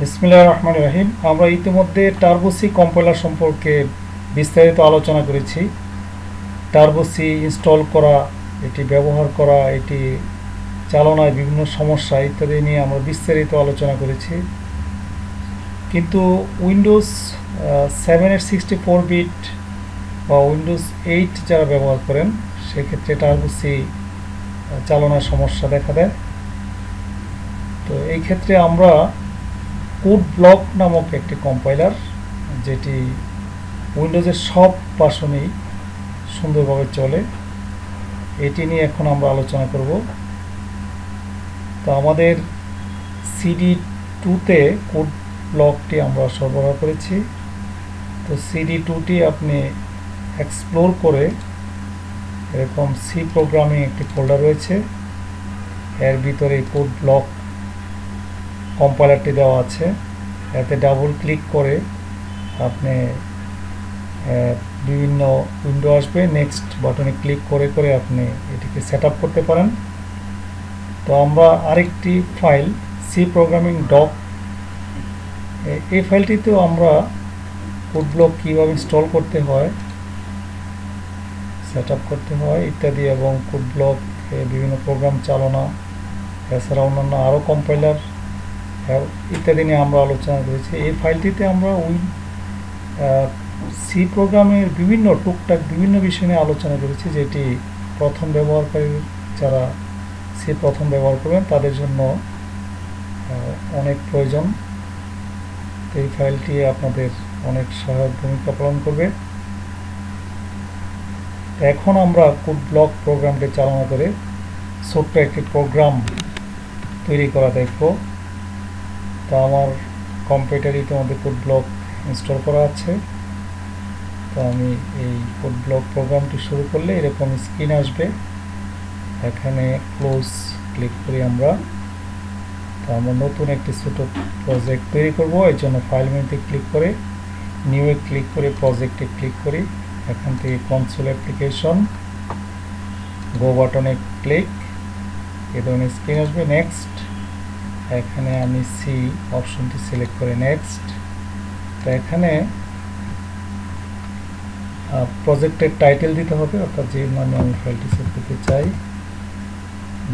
বিসমিল্লাহ রহমান রাহিম। আমরা ইতিমধ্যে টার্বোসি কম্পাইলার সম্পর্কে বিস্তারিত আলোচনা করেছি। টার্বোসি ইনস্টল করা, এটি ব্যবহার করা, এটি চালনায় বিভিন্ন সমস্যা ইত্যাদি নিয়ে আমরা বিস্তারিত আলোচনা করেছি। কিন্তু উইন্ডোজ সেভেনের সিক্সটি ফোর বিট বা উইন্ডোজ এইট যারা ব্যবহার করেন, সেক্ষেত্রে টার্বোসি চালনার সমস্যা দেখা দেয়। তো এই ক্ষেত্রে আমরা কোড ব্লক নামক একটি কম্পাইলার যেটি উইন্ডোজের সব ভার্সনেই সুন্দরভাবে চলে। এটি নিয়ে এখন আমরা আলোচনা করব। তো আমাদের সিডি টুতে কোড ব্লকটি আমরা সরবরাহ করেছি। তো সিডি টুটি আপনি এক্সপ্লোর করে এরকম সি প্রোগ্রামিং একটি ফোল্ডার রয়েছে। এর ভিতরে কোড ব্লক কম্পাইলারটি দেওয়া আছে। এতে ডাবল ক্লিক করে আপনি বিভিন্ন উইন্ডো আসবে। নেক্সট বাটনে ক্লিক করে করে আপনি এটিকে সেট করতে পারেন। তো আমরা আরেকটি ফাইল সি প্রোগ্রামিং ডক এই ফাইলটিতেও আমরা কোড ব্লক কীভাবে ইনস্টল করতে হয় সেট করতে হয় ইত্যাদি এবং কোড ব্লক বিভিন্ন প্রোগ্রাম চালনা, এছাড়া অন্যান্য আরও কম্পাইলার ইত্যাদি নিয়ে আমরা আলোচনা করেছি। এই ফাইলটিতে আমরা ওই সি প্রোগ্রামের বিভিন্ন টুকটাক বিভিন্ন বিষয় নিয়ে আলোচনা করেছি, যেটি প্রথম ব্যবহারকারী যারা সি প্রথম ব্যবহার করবেন, তাদের জন্য অনেক প্রয়োজন। এই ফাইলটি আপনাদের অনেক সহায়ক ভূমিকা পালন করবে। এখন আমরা কোড ব্লক প্রোগ্রামটি চালনা করে ছোট্ট একটি প্রোগ্রাম তৈরি করা দেখব। তো আমার কম্পিউটারে ইতিমধ্যে কোড ব্লক ইনস্টল করা আছে। তো আমি এই কোড ব্লক প্রোগ্রামটি শুরু করলে এরকম স্ক্রিন আসবে। এখানে ক্লোজ ক্লিক করি আমরা। তো আমরা নতুন একটি ছোটো প্রজেক্ট তৈরি করব। এর জন্য ফাইল মেনুতে ক্লিক করে নিউয়ে ক্লিক করে প্রজেক্টে ক্লিক করি। এখান থেকে কনসোল অ্যাপ্লিকেশন গো বাটনে ক্লিক এ ধরনের স্ক্রিন আসবে। নেক্সট এখানে আমি সি অপশনটি সিলেক্ট করে নেক্সট তো এখানে প্রজেক্টের টাইটেল দিতে হবে, অর্থাৎ যে নামে আমি ফাইলটি সেভ করতে চাই।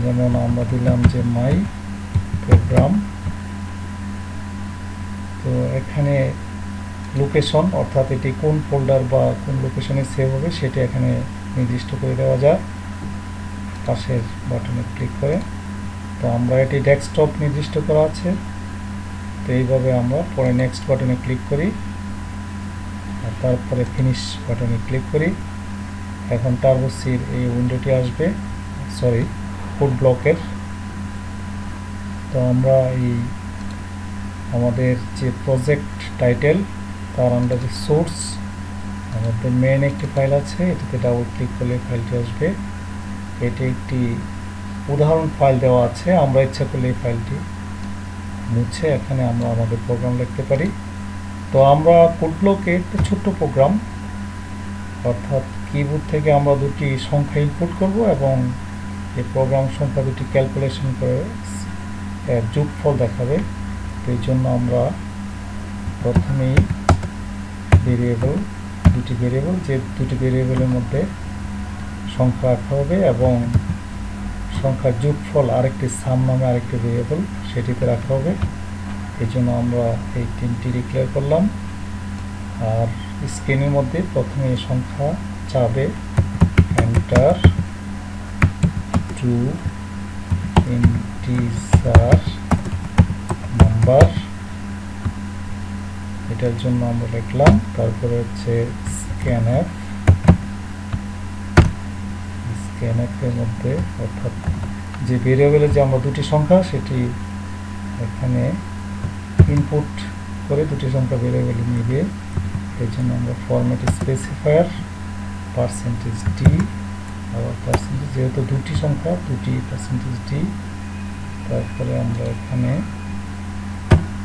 যেমন আমরা দিলাম যে মাই প্রোগ্রাম তো এখানে লোকেশন অর্থাৎ এটি কোন ফোল্ডার বা কোন লোকেশনে সেভ হবে, সেটি এখানে নির্দিষ্ট করে দেওয়া যায় পাশের বাটনে ক্লিক করে। তো আমরা এটি ডেস্কটপ নির্দিষ্ট করা আছে। তো এইভাবে আমরা পরে নেক্সট বাটনে ক্লিক করি। আর তারপরে ফিনিশ বাটনে ক্লিক করি। এখন টার্বোসির এই উইন্ডোটি আসবে। সরি ফুড ব্লকের তো আমরা এই আমাদের যে প্রজেক্ট টাইটেল তার আন্ডারে সোর্স আমাদের মেন একটি ফাইল আছে। এটিতে ডাবল ক্লিক করলে ফাইলটি আসবে। এটি একটি উদাহরণ ফাইল দেওয়া আছে, আমরা ইচ্ছা করলে এই ফাইলটি মুছে এখানে আমরা আমাদের প্রোগ্রাম লিখতে পারি। তো আমরা কোড ব্লকে একটা ছোট্ট প্রোগ্রাম অর্থাৎ কিবোর্ড থেকে আমরা দুটি সংখ্যা ইনপুট করব এবং এই প্রোগ্রাম সংখ্যা দুটি ক্যালকুলেশন করে যোগফল দেখাবে তো এই জন্য আমরা প্রথমেই ভেরিয়েবল দুটি ভেরিয়েবল যে দুটি ভেরিয়েবলের মধ্যে সংখ্যা রাখা হবে এবং সংখ্যার যোগফল আরেকটি সাম নামে আরেকটি ভেরিয়েবল সেটিতে রাখা হবে। এই জন্য আমরা এই তিনটি ডিক্লেয়ার করলাম। আর স্ক্রিনের মধ্যে প্রথমে সংখ্যা চাবে এন্টার টু ইন্টিজার নাম্বার এটার জন্য আমরা লিখলাম, তারপরে হচ্ছে এর মধ্যে, অর্থাৎ যে ভেরিয়েবলের যে আমরা দুটি সংখ্যা, সেটি এখানে ইনপুট করে দুটি সংখ্যা ভেরিয়েবল নিবে এই জন্য আমরা ফরম্যাট স্পেসিফায়ার পার্সেন্টেজ ডি আবার পার্সেন্টেজ যেহেতু দুটি সংখ্যা, দুটি পার্সেন্টেজ ডি তারপরে আমরা এখানে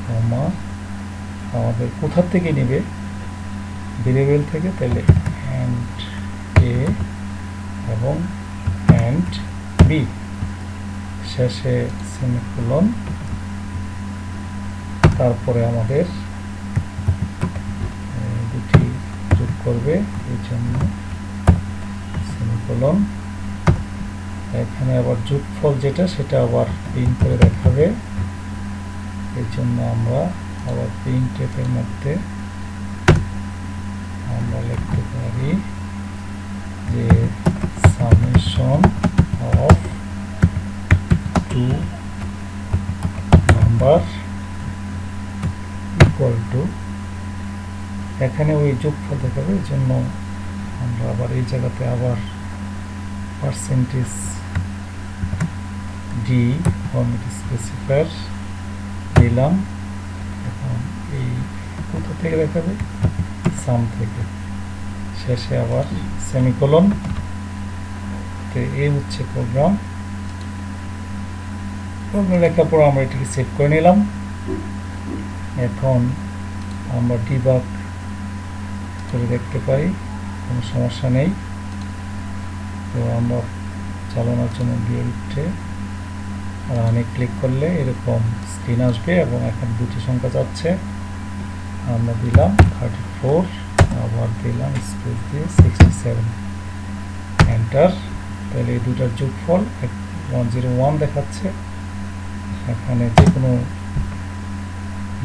কমা আমাদের কোথার থেকে নেবে? ভেরিয়েবল থেকে, তাহলে অ্যান্ড এ এবং অ্যান্ড বি শেষে সেমিকোলন তারপরে আমাদের এই দুটি যোগ করবে, এই জন্য সেমিকোলন এখানে আবার যোগফল যেটা, সেটা আবার প্রিন্ট করে দেখাবে। এর জন্য আমরা আবার প্রিন্ট এর মধ্যে আমরা লিখতে পারি যে summation of two number equal to এখানে ওই যোগফল দেখাবে এই জন্য আমরা আবার এই জায়গাতে আবার পার্সেন্টেজ ডি ফর্মেট স্পেসিফায়ার দিলাম এখন এই কোথা থেকে দেখাবে? সাম থেকে। শেষে আবার সেমিকোলন তো এই হচ্ছে প্রোগ্রাম প্রোগ্রাম লেখার পর আমরা এটিকে সেভ করে নিলাম। এখন আমরা ডিবাগ করে দেখতে পাই, কোনো সমস্যা নেই। তো আমরা চালানোর জন্য গিয়ে উঠে রানে ক্লিক করলে এরকম স্ক্রিন আসবে এবং এখন দুটি সংখ্যা যাচ্ছে। আমরা দিলাম থার্টি ফোর আবার দিলাম স্পেস দিয়ে সিক্সটি সেভেন এন্টার তাহলে এই দুটার যোগফল ওয়ান জিরো ওয়ান দেখাচ্ছে। এখানে যে কোনো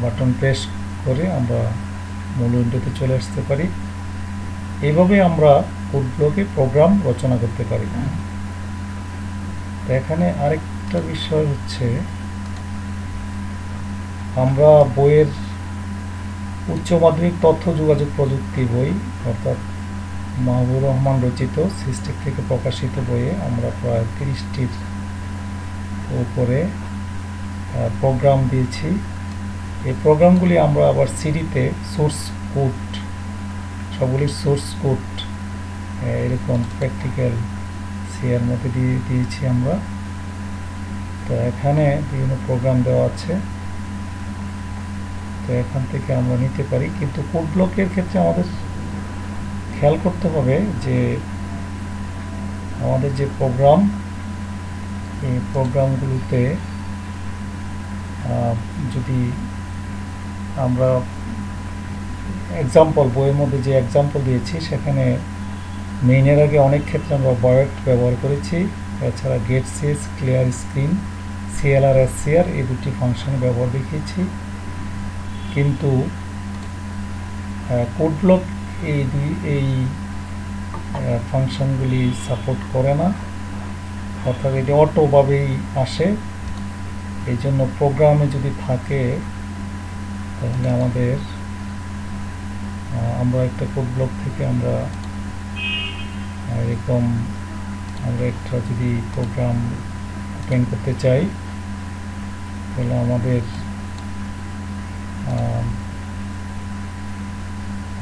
বাটন প্রেস করে আমরা মূল উইন্ডোতে চলে আসতে পারি। এইভাবে আমরা কোড ব্লকে প্রোগ্রাম রচনা করতে পারি। এখানে আরেকটা বিষয় হচ্ছে, আমরা বইয়ের উচ্চ মাধ্যমিক তথ্য যোগাযোগ প্রযুক্তি বই, অর্থাৎ মাহবুর রহমান রচিত সিস্টেক থেকে প্রকাশিত বইয়ে আমরা প্রায় তিরিশটির উপরে প্রোগ্রাম দিয়েছি। এই প্রোগ্রামগুলি আমরা আবার সিডিতে সোর্স কোড, সবগুলির সোর্স কোড এরকম প্র্যাকটিক্যাল সিয়ার মধ্যে দিয়ে দিয়েছি আমরা। তো এখানে বিভিন্ন প্রোগ্রাম দেওয়া আছে। তো এখান থেকে আমরা নিতে পারি। কিন্তু কোড ব্লকের ক্ষেত্রে আমাদের খেয়াল করতে হবে যে আমাদের যে প্রোগ্রাম, এই প্রোগ্রামগুলোতে যদি আমরা এক্সাম্পল বইয়ের মধ্যে যে এক্সাম্পল দিয়েছি, সেখানে মেইনের আগে অনেক ক্ষেত্রে আমরা বয়েট ব্যবহার করেছি। এছাড়া get CS clear screen CLR SCR এই দুটি ফাংশনে ব্যবহার দেখিয়েছি। কিন্তু কোড ব্লক এই দুই, এই ফাংশনগুলি সাপোর্ট করে না। অর্থাৎ এটি অটোভাবেই আসে। এই জন্য প্রোগ্রামে যদি থাকে তাহলে আমাদের আমরা একটা কোড ব্লক থেকে আমরা এরকম আমরা একটা যদি প্রোগ্রাম ওপেন করতে চাই, তাহলে আমাদের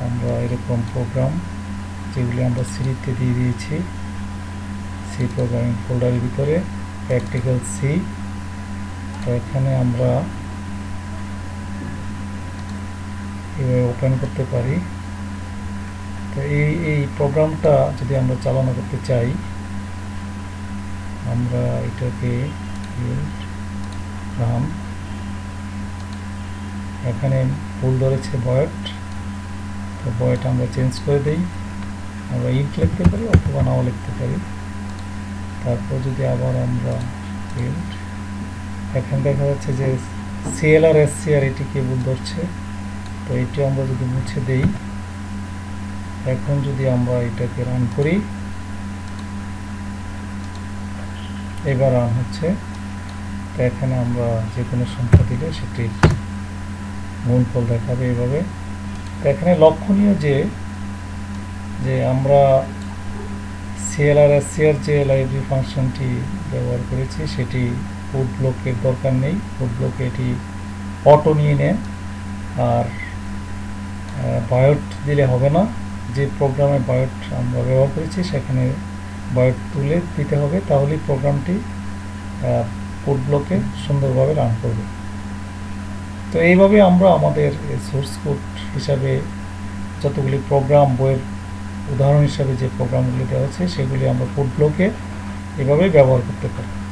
আমরা এরকম প্রোগ্রাম যেগুলি আমরা সিরিতে দিয়ে দিয়েছি সি প্রোগ্রামিং ফোল্ডারের ভিতরে প্র্যাকটিক্যাল সি তো এখানে আমরা এভাবে ওপেন করতে পারি। তো এই এই প্রোগ্রামটা যদি আমরা চালনা করতে চাই, আমরা এটাকে রান এখানে ভুল ধরেছে বয়েট তো বয়েট আমরা চেঞ্জ করে দিই। আমরা ইন্ট লিখতে পারি অথবা নাও লিখতে পারি। তারপর যদি আবার আমরা এখানে দেখা যাচ্ছে যে সিএলআর এসসিআর এটিকে ভুল ধরছে। তো এটি আমরা যদি মুছে দেই, এখন যদি আমরা এটাকে রান করি, এবার রান হচ্ছে। তো এখানে আমরা যে কোনো সংখ্যা দিলে সেটির গুণফল দেখাবে এভাবে। তো এখানে লক্ষণীয় যে যে আমরা সিএলআর এসসিআর যে লাইব্রেরি ফাংশনটি ব্যবহার করেছি, সেটি কোড ব্লকের দরকার নেই। কোড ব্লকে এটি অটো নিয়ে নেয় আর বায়োট দিলে হবে না। যে প্রোগ্রামে বায়োট আমরা ব্যবহার করেছি, সেখানে বায়োট তুলে দিতে হবে, তাহলেই প্রোগ্রামটি কোড ব্লকে সুন্দরভাবে রান করবে। তো এইভাবে আমরা আমাদের সোর্স কোড হিসাবে যতগুলি প্রোগ্রাম, বইয়ের উদাহরণ হিসাবে যে প্রোগ্রামগুলি দেওয়া আছে সেগুলি আমরা কোড ব্লকে এভাবে ব্যবহার করতে পারি।